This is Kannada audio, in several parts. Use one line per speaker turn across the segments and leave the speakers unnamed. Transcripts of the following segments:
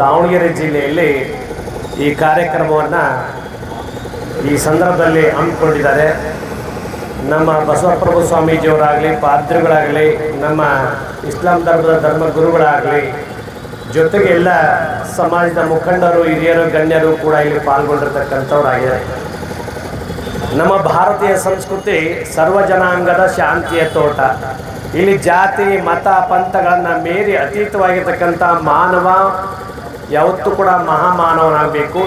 ದಾವಣಗೆರೆ ಜಿಲ್ಲೆಯಲ್ಲಿ ಈ ಕಾರ್ಯಕ್ರಮವನ್ನು ಈ ಸಂದರ್ಭದಲ್ಲಿ ಹಮ್ಮಿಕೊಂಡಿದ್ದಾರೆ. ನಮ್ಮ ಬಸವಪ್ರಭು ಸ್ವಾಮೀಜಿಯವರಾಗಲಿ ಪಾದ್ರಿಗಳಾಗಲಿ ನಮ್ಮ ಇಸ್ಲಾಂ ಧರ್ಮದ ಧರ್ಮಗುರುಗಳಾಗಲಿ ಜೊತೆಗೆ ಎಲ್ಲ ಸಮಾಜದ ಮುಖಂಡರು, ಹಿರಿಯರು, ಗಣ್ಯರು ಕೂಡ ಇಲ್ಲಿ ಪಾಲ್ಗೊಂಡಿರ್ತಕ್ಕಂಥವ್ರಾಗಿದ್ದಾರೆ. ನಮ್ಮ ಭಾರತೀಯ ಸಂಸ್ಕೃತಿ ಸರ್ವ ಜನಾಂಗದ ಶಾಂತಿಯ ತೋಟ. ಇಲ್ಲಿ ಜಾತಿ, ಮತ, ಪಂಥಗಳನ್ನು ಮೀರಿ ಅತೀತವಾಗಿರ್ತಕ್ಕಂಥ ಮಾನವ ಯಾವತ್ತೂ ಕೂಡ ಮಹಾಮಾನವನಾಗಬೇಕು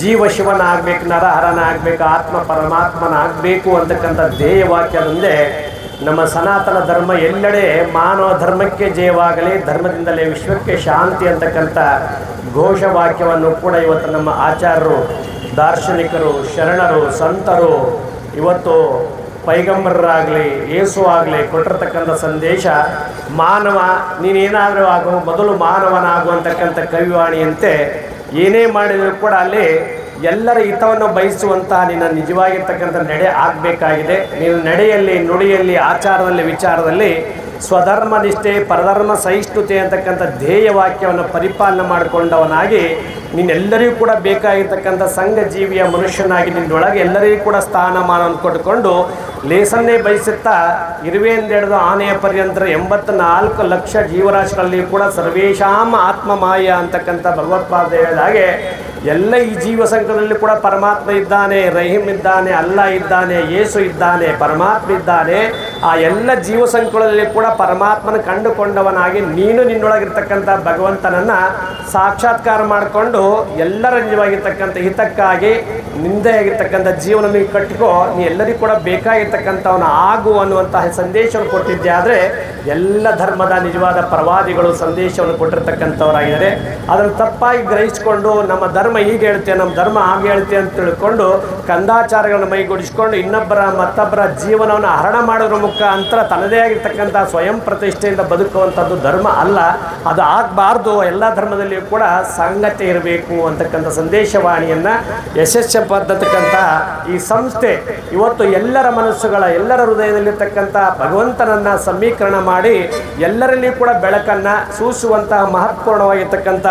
ಜೀವ ಶಿವನಾಗಬೇಕು ನರಹರನಾಗಬೇಕು, ಆತ್ಮ ಪರಮಾತ್ಮನಾಗಬೇಕು ಅಂತಕ್ಕಂಥ ಧ್ಯೇಯ ವಾಕ್ಯದೊಂದೇ ನಮ್ಮ ಸನಾತನ ಧರ್ಮ ಎಲ್ಲೆಡೆ ಮಾನವ ಧರ್ಮಕ್ಕೆ ಜಯವಾಗಲಿ, ಧರ್ಮದಿಂದಲೇ ವಿಶ್ವಕ್ಕೆ ಶಾಂತಿ ಅಂತಕ್ಕಂಥ ಘೋಷವಾಕ್ಯವನ್ನು ಕೂಡ ಇವತ್ತು ನಮ್ಮ ಆಚಾರ್ಯರು, ದಾರ್ಶನಿಕರು, ಶರಣರು, ಸಂತರು ಇವತ್ತು ಪೈಗಂಬರರಾಗಲಿ, ಏಸು ಆಗಲಿ ಕೊಟ್ಟಿರ್ತಕ್ಕಂಥ ಸಂದೇಶ ಮಾನವ, ನೀನೇನಾದರೂ ಆಗು, ಮೊದಲು ಮಾನವನಾಗುವಂತಕ್ಕಂಥ ಕವಿವಾಣಿಯಂತೆ ಏನೇ ಮಾಡಿದರೂ ಕೂಡ ಅಲ್ಲಿ ಎಲ್ಲರ ಹಿತವನ್ನು ಬಯಸುವಂತಹ ನಿನ್ನ ನಿಜವಾಗಿರ್ತಕ್ಕಂಥ ನಡೆ ಆಗಬೇಕಾಗಿದೆ. ನೀನು ನಡೆಯಲ್ಲಿ, ನುಡಿಯಲ್ಲಿ, ಆಚಾರದಲ್ಲಿ, ವಿಚಾರದಲ್ಲಿ ಸ್ವಧರ್ಮ ನಿಷ್ಠೆ ಪರಧರ್ಮ ಸಹಿಷ್ಣುತೆ ಅಂತಕ್ಕಂಥ ಧ್ಯೇಯ ವಾಕ್ಯವನ್ನು ಪರಿಪಾಲನೆ ಮಾಡಿಕೊಂಡವನಾಗಿ ನೀನೆಲ್ಲರಿಗೂ ಕೂಡ ಬೇಕಾಗಿರ್ತಕ್ಕಂಥ ಸಂಘ ಜೀವಿಯ ಮನುಷ್ಯನಾಗಿ ನಿನ್ನೊಳಗೆ ಎಲ್ಲರಿಗೂ ಕೂಡ ಸ್ಥಾನಮಾನವನ್ನು ಕೊಟ್ಟುಕೊಂಡು ಲೇಸನ್ನೇ ಬಯಸುತ್ತಾ ಹಿಡಿದು ಆನೆಯ ಪರ್ಯಂತ ಎಂಬತ್ತ ನಾಲ್ಕು ಲಕ್ಷ ಜೀವರಾಶಿಗಳಲ್ಲಿ ಕೂಡ ಸರ್ವೇಶಾಮ ಆತ್ಮಮಾಯ ಅಂತಕ್ಕಂಥ ಭಗವತ್ಪಾದ ಹೇಳಿದ ಹಾಗೆ ಎಲ್ಲ ಈ ಜೀವ ಸಂಘದಲ್ಲಿ ಕೂಡ ಪರಮಾತ್ಮ ಇದ್ದಾನೆ ರಹೀಮ್ ಇದ್ದಾನೆ, ಅಲ್ಲ ಇದ್ದಾನೆ ಯೇಸು ಇದ್ದಾನೆ, ಪರಮಾತ್ಮ ಇದ್ದಾನೆ. ಆ ಎಲ್ಲ ಜೀವ ಸಂಕುಲದಲ್ಲಿ ಕೂಡ ಪರಮಾತ್ಮನ ಕಂಡುಕೊಂಡವನಾಗಿ ನೀನು ನಿನ್ನೊಳಗಿರ್ತಕ್ಕಂಥ ಭಗವಂತನನ್ನು ಸಾಕ್ಷಾತ್ಕಾರ ಮಾಡಿಕೊಂಡು ಎಲ್ಲರ ನಿಜವಾಗಿರ್ತಕ್ಕಂಥ ಹಿತಕ್ಕಾಗಿ ನಿಂದೆಯಾಗಿರ್ತಕ್ಕಂಥ ಜೀವನ ನೀವು ಕಟ್ಟಿಕೋ, ನೀ ಎಲ್ಲರಿಗೂ ಕೂಡ ಬೇಕಾಗಿರ್ತಕ್ಕಂಥವನ ಆಗು ಅನ್ನುವಂತಹ ಸಂದೇಶವನ್ನು ಕೊಟ್ಟಿದ್ದೆ. ಆದರೆ ಎಲ್ಲ ಧರ್ಮದ ನಿಜವಾದ ಪ್ರವಾದಿಗಳು ಸಂದೇಶವನ್ನು ಕೊಟ್ಟಿರ್ತಕ್ಕಂಥವರಾಗಿದ್ದಾರೆ. ಅದನ್ನು ತಪ್ಪಾಗಿ ಗ್ರಹಿಸಿಕೊಂಡು ನಮ್ಮ ಧರ್ಮ ಹೀಗೆ ಹೇಳ್ತೆ ನಮ್ಮ ಧರ್ಮ ಹಾಗೆ ಹೇಳ್ತೆ ಅಂತ ತಿಳ್ಕೊಂಡು ಕಂದಾಚಾರಗಳನ್ನು ಮೈಗೂಡಿಸಿಕೊಂಡು ಇನ್ನೊಬ್ಬರ ಮತ್ತೊಬ್ಬರ ಜೀವನವನ್ನು ಹರಣ ಮಾಡೋದ್ರ ಮುಖಾಂತರ ತನ್ನದೇ ಆಗಿರ್ತಕ್ಕಂಥ ಸ್ವಯಂ ಪ್ರತಿಷ್ಠೆಯಿಂದ ಬದುಕುವಂಥದ್ದು ಧರ್ಮ ಅಲ್ಲ. ಅದು ಆಗಬಾರ್ದು. ಎಲ್ಲ ಧರ್ಮದಲ್ಲಿಯೂ ಕೂಡ ಸಂಗತಿ ಇರಬೇಕು. ಅಂತಕ್ಕಂಥ ಸಂದೇಶವಾಣಿಯನ್ನು ಯಶಸ್ಸಪ್ಪತಕ್ಕಂಥ ಈ ಸಂಸ್ಥೆ ಇವತ್ತು ಎಲ್ಲರ ಮನಸ್ಸುಗಳ, ಎಲ್ಲರ ಹೃದಯದಲ್ಲಿರ್ತಕ್ಕಂಥ ಭಗವಂತನನ್ನು ಸಮೀಕರಣ ಮಾಡಿ ಎಲ್ಲರಲ್ಲಿ ಕೂಡ ಬೆಳಕನ್ನು ಸೂಸುವಂತಹ ಮಹತ್ವಪೂರ್ಣವಾಗಿರ್ತಕ್ಕಂಥ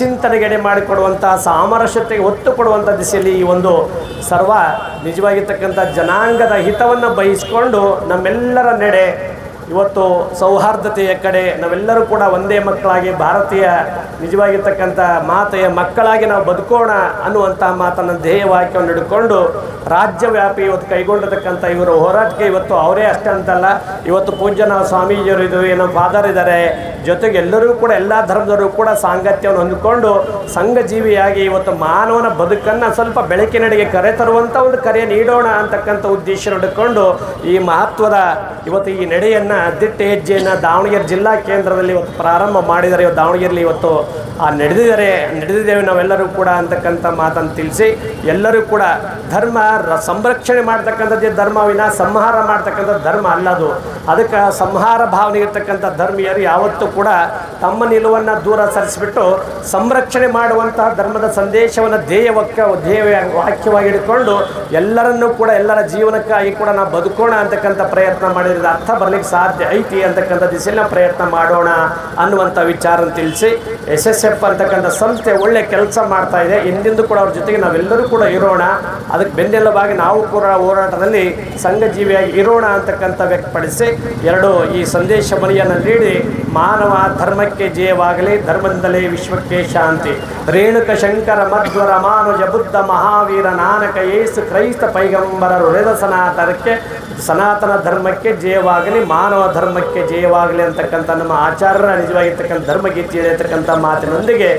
ಚಿಂತನೆಗೆಡೆ ಮಾಡಿಕೊಡುವಂಥ, ಸಾಮರಸ್ಯತೆಗೆ ಒತ್ತು ಕೊಡುವಂಥ ದಿಸೆಯಲ್ಲಿ ಈ ಒಂದು ಸರ್ವ ನಿಜವಾಗಿರ್ತಕ್ಕಂಥ ಜನಾಂಗದ ಹಿತವನ್ನು ಬಯಸಿಕೊಂಡು ನಮ್ಮೆಲ್ಲರ ನೆಡೆ ಇವತ್ತು ಸೌಹಾರ್ದತೆಯ ಕಡೆ ನಾವೆಲ್ಲರೂ ಕೂಡ ಒಂದೇ ಮಕ್ಕಳಾಗಿ, ಭಾರತೀಯ ನಿಜವಾಗಿರ್ತಕ್ಕಂಥ ಮಾತೆಯ ಮಕ್ಕಳಾಗಿ ನಾವು ಬದುಕೋಣ ಅನ್ನುವಂಥ ಮಾತನ್ನು ಧ್ಯೇಯ ವಾಕ್ಯವನ್ನು ಹಿಡ್ಕೊಂಡು ರಾಜ್ಯವ್ಯಾಪಿ ಇವತ್ತು ಕೈಗೊಂಡಿರ್ತಕ್ಕಂಥ ಇವರ ಹೋರಾಟಕ್ಕೆ ಇವತ್ತು ಅವರೇ ಅಷ್ಟೇ ಅಂತಲ್ಲ, ಇವತ್ತು ಪೂಜ್ಯನ ಸ್ವಾಮೀಜಿಯವರು ಇದು ನಮ್ಮ ಫಾದರ್ ಇದ್ದಾರೆ ಜೊತೆಗೆ ಎಲ್ಲರೂ ಕೂಡ, ಎಲ್ಲ ಧರ್ಮದವರು ಕೂಡ ಸಾಂಗತ್ಯವನ್ನು ಹೊಂದಿಕೊಂಡು ಸಂಘ ಜೀವಿಯಾಗಿ ಇವತ್ತು ಮಾನವನ ಬದುಕನ್ನು ಸ್ವಲ್ಪ ಬೆಳಕಿನಡೆಗೆ ಕರೆ ತರುವಂಥ ಒಂದು ಕರೆ ನೀಡೋಣ ಅಂತಕ್ಕಂಥ ಉದ್ದೇಶ ಹಿಡ್ಕೊಂಡು ಈ ಮಹತ್ವದ ಇವತ್ತು ಈ ನಡೆಯನ್ನು ದಿಟ್ಟ ಹೆಜ್ಜೆಯನ್ನು ದಾವಣಗೆರೆ ಜಿಲ್ಲಾ ಕೇಂದ್ರದಲ್ಲಿ ಇವತ್ತು ಪ್ರಾರಂಭ ಮಾಡಿದರೆ ಇವತ್ತು ದಾವಣಗೆರೆಯಲ್ಲಿ ಇವತ್ತು ಆ ನಡೆದಿದರೆ ನಡೆದಿದ್ದೇವೆ ನಾವೆಲ್ಲರೂ ಕೂಡ ಅಂತಕ್ಕಂಥ ಮಾತನ್ನು ತಿಳಿಸಿ, ಎಲ್ಲರೂ ಕೂಡ ಧರ್ಮ ಸಂರಕ್ಷಣೆ ಮಾಡ್ತಕ್ಕಂಥದ್ದೇ ಧರ್ಮ, ವಿನ ಸಂಹಾರ ಮಾಡ್ತಕ್ಕಂಥ ಧರ್ಮ ಅಲ್ಲದು ಅದಕ್ಕೆ ಸಂಹಾರ ಭಾವನೆ ಇರ್ತಕ್ಕಂಥ ಧರ್ಮೀಯರು ಯಾವತ್ತೂ ಕೂಡ ತಮ್ಮ ನಿಲುವನ್ನು ದೂರ ಸರಿಸಿಬಿಟ್ಟು ಸಂರಕ್ಷಣೆ ಮಾಡುವಂತಹ ಧರ್ಮದ ಸಂದೇಶವನ್ನು ಧ್ಯೇಯ ವಾಕ್ಯ ಧ್ಯೇಯ ವಾಕ್ಯವಾಗಿ ಹಿಡ್ಕೊಂಡು ಎಲ್ಲರನ್ನೂ ಕೂಡ, ಎಲ್ಲರ ಜೀವನಕ್ಕಾಗಿ ಕೂಡ ನಾವು ಬದುಕೋಣ ಅಂತಕ್ಕಂಥ ಪ್ರಯತ್ನ ಮಾಡಿದ್ರೆ ಅರ್ಥ ಬರಲಿಕ್ಕೆ ಸಾಧ್ಯ ಐತಿ ಅಂತಕ್ಕಂಥ ದಿಸೆಯಲ್ಲಿ ಪ್ರಯತ್ನ ಮಾಡೋಣ ಅನ್ನುವಂಥ ವಿಚಾರ ತಿಳಿಸಿ ಎಸ್ ಎಸ್ ಎಫ್ ಅಂತಕ್ಕಂಥ ಸಂಸ್ಥೆ ಒಳ್ಳೆ ಕೆಲಸ ಮಾಡ್ತಾ ಇದೆ. ಹಿಂದಿಂದು ಕೂಡ ಅವ್ರ ಜೊತೆಗೆ ನಾವೆಲ್ಲರೂ ಕೂಡ ಇರೋಣ. ಅದಕ್ಕೆ ಬೆನ್ನೆಲುಬಾಗಿ ನಾವು ಕೂಡ ಹೋರಾಟದಲ್ಲಿ ಸಂಘ ಜೀವಿಯಾಗಿ ಇರೋಣ ಅಂತಕ್ಕಂಥ ವ್ಯಕ್ತಪಡಿಸಿ ಎರಡು ಈ ಸಂದೇಶ ಮನೆಯನ್ನು ನೀಡಿ, ಮಾನವ ಧರ್ಮಕ್ಕೆ ಜಯವಾಗಲಿ, ಧರ್ಮದಿಂದಲೇ ವಿಶ್ವಕ್ಕೆ ಶಾಂತಿ. ರೇಣುಕ ಶಂಕರ ಮಧ್ವರ ಮಾನುಜ ಬುದ್ಧ ಮಹಾವೀರ ನಾನಕ ಯೇಸು ಕ್ರೈಸ್ತ ಪೈಗಂಬರರು ಉಳಿದ ಸನಾತನಕ್ಕೆ, ಸನಾತನ ಧರ್ಮಕ್ಕೆ ಜಯವಾಗಲಿ, ಮಾನವ ಧರ್ಮಕ್ಕೆ ಜಯವಾಗಲಿ ಅಂತಕ್ಕಂಥ ನಮ್ಮ ಆಚಾರ್ಯರ ನಿಜವಾಗಿರ್ತಕ್ಕಂಥ ಧರ್ಮಗೀತೆ ಇರತಕ್ಕಂಥ ಮಾತಿನೊಂದಿಗೆ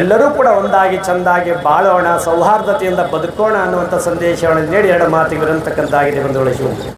ಎಲ್ಲರೂ ಕೂಡ ಒಂದಾಗಿ ಚೆಂದಾಗಿ ಬಾಳೋಣ, ಸೌಹಾರ್ದತೆಯಿಂದ ಬದುಕೋಣ ಅನ್ನುವಂಥ ಸಂದೇಶವನ್ನು ನೀಡಿ ಎರಡು ಮಾತಿಗೆ ಇರತಕ್ಕಂಥದ್ದಾಗಿದೆ ಬಂಧುಗಳ ಶಿವ